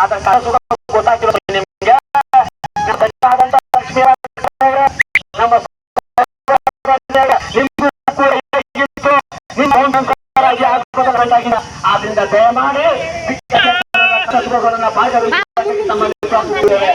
ಅದ್ರ ಕನಸು ಗೊತ್ತಾಗ್ತಿರೋ ನಿಮ್ಗೆ ಲಕ್ಷ್ಮೀ ನಮ್ಮ ಭಾಗವಹಿಸಿ ತಮ್ಮಲ್ಲಿ ಪ್ರಾರ್ಥಿಸುತ್ತೇವೆ.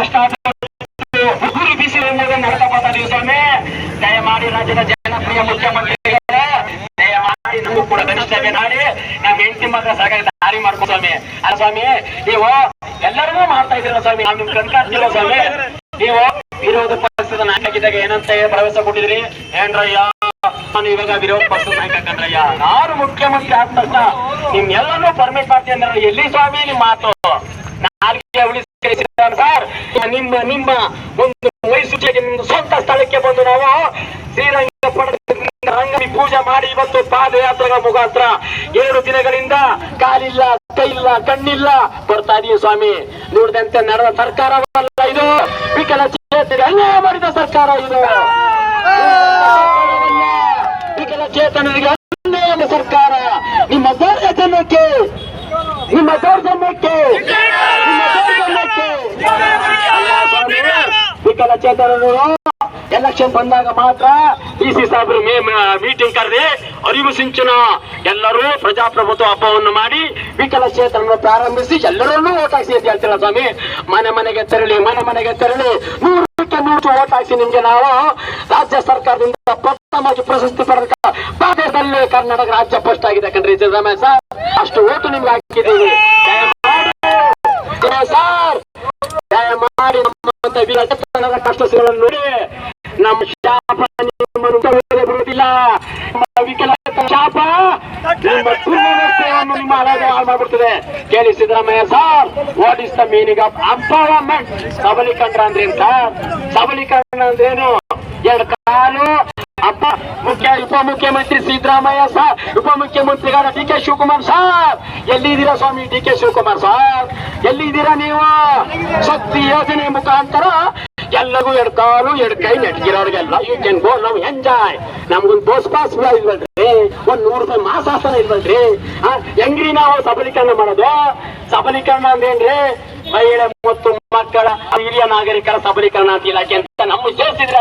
ಕಷ್ಟ ಉಗುರು ಬಿಸಿ ಎಂಬುದು ನಡೆದ ದಿವಸವೇ ದಯಮಾಡಿ ರಾಜ್ಯದ ಜನಪ್ರಿಯ ಮುಖ್ಯಮಂತ್ರಿಗಳೇ ದಯಮಾಡಿ ನಮಗೂ ಕೂಡ ಗರಿಷ್ಠವೇ ನಾಡಿ ನಮ್ಮ ಹೆಂಡತಿ ಮಾತ್ರ ಸಾಕಾಗಿ ದಾರಿ ಮಾಡ್ಕೊ ಸ್ವಾಮಿ ಅಲ್ಲ ಸ್ವಾಮಿ ನೀವು ಎಲ್ಲರಿಗೂ ಮಾಡ್ತಾ ಇದ್ದೀರ ಸ್ವಾಮಿ ನಾವು ನಿಮ್ ಕಣ್ಕಾಡ್ತಿರೋ ಸ್ವಾಮಿ ನೀವು ವಿರೋಧ ಪಕ್ಷದ ನಾಯಕಿದ್ದಾಗ ಏನಂತ ಪ್ರವೇಶ ಕೊಟ್ಟಿದ್ರಿ ಏನ್ರಯ್ಯ ನಾನು ಇವಾಗ ವಿರೋಧ ಪಕ್ಷದ ನಾಯಕ ಕಂಡ್ರಯ್ಯ ನಾನು ಮುಖ್ಯಮಂತ್ರಿ ಆದ ತಕ್ಷಣ ನಿಮ್ ಎಲ್ಲಾನು ಪರ್ಮಿಟ್ ಮಾಡ್ತೀನಿ ಎಲ್ಲಿ ಸ್ವಾಮಿ ನಿಮ್ ಮಾತು. ಸರ್. ನಿಮ್ಮ ನಿಮ್ಮ ಒಂದು ಮೈಸೂರಿಗೆ ನಿಮ್ಮ ಸ್ವಂತ ಸ್ಥಳಕ್ಕೆ ಬಂದು ನಾವು ಶ್ರೀರಂಗಪಟ್ಟಣದಿಂದ ರಂಗಮಿ ಪೂಜೆ ಮಾಡಿ ಇವತ್ತು ಪಾದಯಾತ್ರೆಗಳ ಮುಖಾಂತರ ಏಳು ದಿನಗಳಿಂದ ಕಾಲಿಲ್ಲ ಇಲ್ಲ ಕಣ್ಣಿಲ್ಲ ಬರ್ತಾ ಇದೀವಿ ಸ್ವಾಮಿ. ನೋಡಿದಂತೆ ನಡೆದ ಸರ್ಕಾರವಲ್ಲ ಇದು. ವಿಕಲಚೇತನಿಗೆ ಅನ್ಯಾಯ ಮಾಡಿದ ಸರ್ಕಾರ ಇದು. ವಿಕಲಚೇತನರಿಗೆ ಅನ್ಯಾಯ ಮಾಡಿದ ಸರ್ಕಾರ. ನಿಮ್ಮ ದೌರ್ಜನ್ಯಕ್ಕೆ ನಿಮ್ಮ ದೌರ್ಜನ್ಯಕ್ಕೆ ನಿಮ್ಮ ದೌರ್ಜನ್ಯಕ್ಕೆ ಅಲ್ಲ ಸ್ವಾಮಿ, ವಿಕಲಚೇತನರು ಎಲೆಕ್ಷನ್ ಬಂದಾಗ ಮಾತ್ರ ಡಿ ಸಿ ಸಾಹೇಬರು ಮೀಟಿಂಗ್ ಕರೆದಿ ಅರಿವು ಸಿಂಚನ. ಎಲ್ಲರೂ ಪ್ರಜಾಪ್ರಭುತ್ವ ಹಬ್ಬವನ್ನು ಮಾಡಿ ವಿಕಲಚೇತನನ್ನು ಪ್ರಾರಂಭಿಸಿ ಎಲ್ಲರನ್ನೂ ಓಟ್ ಹಾಕಿಸಿ ಅಂತ ಹೇಳ್ತೀರ ಸ್ವಾಮಿ. ಮನೆ ಮನೆಗೆ ತೆರಳಿ, ಮನೆ ಮನೆಗೆ ತೆರಳಿ ನೂರಕ್ಕೆ ನೂರು ಓಟ್ ಹಾಕಿಸಿ ನಿಮ್ಗೆ ನಾವು ರಾಜ್ಯ ಸರ್ಕಾರದಿಂದ ಪ್ರಥಮವಾಗಿ ಪ್ರಶಸ್ತಿ ಪಡೆದ ಭಾಗದಲ್ಲಿ ಕರ್ನಾಟಕ ರಾಜ್ಯ ಫಸ್ಟ್ ಆಗಿದೆ ಕಣ್ರಿ ಸಿದ್ದರಾಮಯ್ಯ ಸರ್. ಅಷ್ಟು ಓಟು ನಿಮ್ಗೆ ಹಾಕಿದ್ದೀವಿ ದಯಮಾಡಿ ಸರ್ ದಯಮಾಡಿ ಕಷ್ಟ ನೋಡಿ, ನಮ್ಮ ಶಾಪ ನಮ್ಮ ವಿಕಲಚೇತನ ಶಾಪ ನಿಮ್ಮ ಹಳೆಯದು ಹಾಳು ಮಾಡ್ಬಿಡ್ತದೆ. ಕೇಳಿ Siddaramaiah sir what is the meaning of empowerment ಸಬಲೀಕರಣ ಅಂದ್ರೆ ಏನ್ ಸರ್? ಸಬಲೀಕರಣ ಅಂದ್ರೇನು ಎರಡು ಕಾಲು. ಅಪ್ಪ, ಮುಖ್ಯ ಉಪ ಮುಖ್ಯಮಂತ್ರಿ ಸಿದ್ದರಾಮಯ್ಯ ಸರ್ ಉಪಮುಖ್ಯಮಂತ್ರಿಗಳ ಡಿ ಕೆ ಶಿವಕುಮಾರ್ ಸರ್. ಎಲ್ಲಿದ್ದೀರಾ ಸ್ವಾಮಿ ಡಿ ಕೆ ಶಿವಕುಮಾರ್ ಸರ್? ಎಲ್ಲಿದ್ದೀರಾ ನೀವು? ಶಕ್ತಿ ಯೋಜನೆ ಮುಖಾಂತರ ಎಲ್ಲರಿಗೂ ಎರಡು ಕಾಲು ಎರಡು ಕೈ ಯು ಕ್ಯಾನ್ ಗೋ ನಾವು ಎಂಜಾಯ್ ನಮ್ಗೊಂದು ಬೋಸ್ ಪಾಸ್ ಇಲ್ವಲ್ರಿ? ಒಂದ್ ನೂರು ರೂಪಾಯಿ ಮಾಸಾಸನ ಇಲ್ವಲ್ರಿ? ಹೆಂಗ್ರಿ ನಾವು ಸಬಲೀಕರಣ ಮಾಡೋದು? ಸಬಲೀಕರಣ ಅಂದ್ರೇನ್ರಿ? ಮಹಿಳೆ ಮತ್ತು ಮಕ್ಕಳ ಹಿರಿಯ ನಾಗರಿಕರ ಸಬಲೀಕರಣ ಅಂತ ಇಲಾಖೆ ಅಂತ ನಮ್ಮ ಸೇರಿಸಿದ್ರ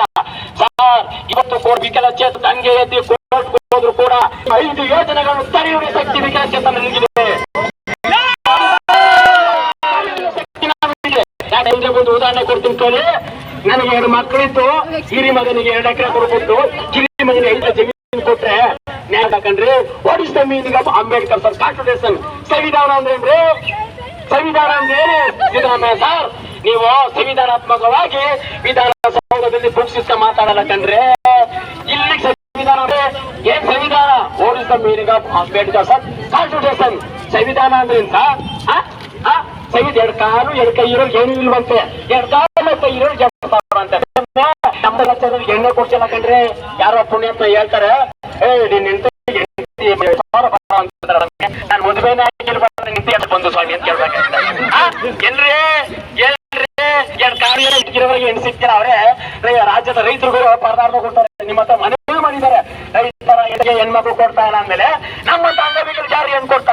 ಸರ್, ಇವತ್ತು ಕೋರ್ಟ್ ವಿಕಲಚೇತ ಹಂಗೆ ಎದ್ದು ಕೋರ್ಟ್ ಹೋದ್ರು ಕೂಡ ಐದು ಯೋಜನೆಗಳನ್ನು ತಡೆಯುವ ಶಕ್ತಿ ವಿಕಲಚೇತನರಿಗಿದೆ ನಾನು ಒಂದು ಉದಾಹರಣೆ ಕೊಡ್ತೀನಿ ಕೇಳಿ. ನನಗೆ ಎರಡು ಮಕ್ಕಳಿತ್ತು. ಹಿರಿ ಮಗನಿಗೆ ಎರಡು ಎಕರೆ ಕೊಡ್ಬಿಟ್ಟು ಕಿರಿ ಮಗನಿಗೆ ಐದು ಜಮೀನು ಕೊಟ್ರೆ ನ್ಯಾಯ ಹಾಕಂಡ್ರಿ what is meaning of Ambedkar sir constitution ಸಂವಿಧಾನ ಅಂದ್ರೇನ್ರಿ ಸಂವಿಧಾನ ಅಂದ್ರೆ ಸಿದ್ದರಾಮಯ್ಯ ಸರ್, ನೀವು ಸಂವಿಧಾನಾತ್ಮಕವಾಗಿ ವಿಧಾನಸೌಧದಲ್ಲಿ ಪುಕ್ಷಿಸ್ತ ಮಾತಾಡಲ್ಲ ಕಂಡ್ರೆ ಇಲ್ಲಿ ಸಂವಿಧಾನ ಅಂದ್ರೆ ಏನ್ ಸಂವಿಧಾನ? What is meaning of Ambedkar sir constitution ಸಂವಿಧಾನ ಅಂದ್ರೆ ಏನ್ ಎರಡ್ ಕಾಲು, ಎರಡ್ ಕೈ ಇರೋರು ಏನು ಇಲ್ವಂತೆ. ಎರಡು ಕಾಲು ಮತ್ತೆ ಕೈ ಇರೋರು ನಮ್ಮ ಲಕ್ಷದಲ್ಲಿ ಎಣ್ಣೆ ಕೊಡ್ಸಲ್ಲ ಕಂಡ್ರೆ ಯಾರೋ ಅಂತ ಹೇಳ್ತಾರೆ, ಏ, ನೀನ್ ಅಂತಾರೆ ನಮ್ಗೆ. ಮದುವೆನೇ ಆಗಿಲ್ಲ ನಿಂತಿ ಅಂತ ಬಂದು ಸ್ವಾಮಿ? ಅಂತ ಕೇಳ್ಬೇಕಾಗ್ತದೆ? ಎಲ್ರಿ ಎಲ್ರಿ, ಎರಡು ಕಾಲು ಇಟ್ಕಿರೋರಿಗೆ ಹೆಣ್ಣು ಸಿಗ್ತೀರ ಅವ್ರೆ? ರಾಜ್ಯದ ರೈತರು ಪರದಾರ್ಥ ಕೊಡ್ತಾರೆ. ನಿಮ್ಮ ಹತ್ರ ಮನವಿ ಮಾಡಿದ್ದಾರೆ. ರೈತರ ಹೆಣ್ಮಕ್ಳು ಕೊಡ್ತಾ ಇಲ್ಲ ಅಂದ್ಮೇಲೆ ನಮ್ಮಂತ ಅಂಗವಿಕಲ ಜಾರಿ ಹೆಣ್ ಕೊಡ್ತಾರೆ?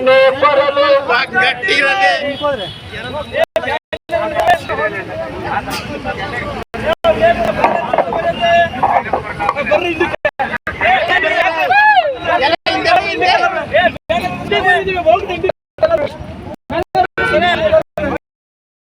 ನೆ ಕೊರಲು ಗಟ್ಟಿರದೆ ಬರ್ರಿ ಇಲ್ಲಿ